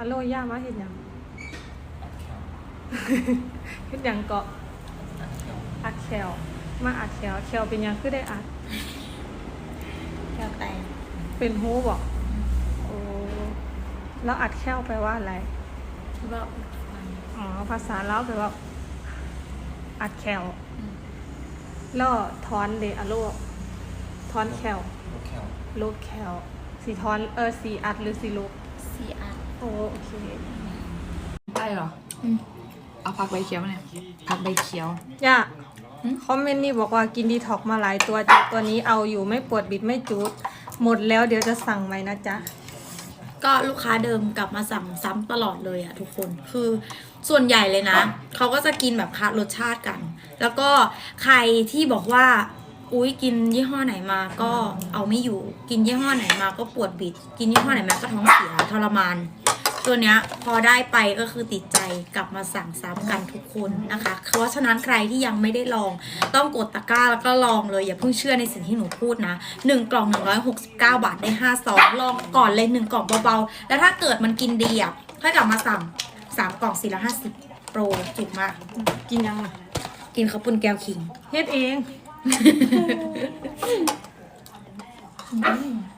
ฮัลโหลย่ามาเห็นยังเห็นยังเกาะอัดแคลมาอัดแคลแคลเป็นยังคือได้อัดแก้วแตกเป็นฮูบอกโอ้แล้วอัดแคลแปลว่าอะไรที่ว่าอุดฟันอ๋อภาษาลาวแปลว่า อัดแคลแล้วทอนเดอะโลทอนแคลลูกแคลลบแคลสีทอนเออสีอัดหรือสีลบซีอาร์ โอ้โอเคได้เหรออเอาผักใบเขียวมาเนี่ยผักใบเขียว ย่าคอมเมนต์นี่บอกว่ากินดีท็อกมาหลายตัวจากตัวนี้เอาอยู่ไม่ปวดบิดไม่จูด หมดแล้วเดี๋ยวจะสั่งไหมนะจ๊ะ ก็ลูกค้าเดิมกลับมาสั่งซ้ำตลอดเลยอะทุกคนคือส่วนใหญ่เลยนะ เขาก็จะกินแบบคัดรสชาติกัน แล้วก็ใครที่บอกว่า อุ้ยกินยี่ห้อไหนมาก็เอาไม่อยู่ กินยี่ห้อไหนมาก็ปวดบิด กินยี่ห้อไหนมาก็ท้องเสียทรมาน ตัวเนี้ยพอได้ไปก็คือติดใจกลับมาสั่งซ้ำกันทุกคนนะคะ เพราะฉะนั้นใครที่ยังไม่ได้ลอง ต้องกดตะกร้าแล้วก็ลองเลยอย่าเพิ่งเชื่อในสิ่งที่หนูพูดนะ 1 กล่อง 169 บาทได้ 5 ซองลองก่อนเลย 1 กล่องเบาๆ แล้วถ้าเกิดมันกินดีอะค่อยกลับมาสั่ง 3 กล่อง450โปรจุกมากกินยังอะกินข้าวปุ้นแก้วขิง เฮ็ดเอง 음.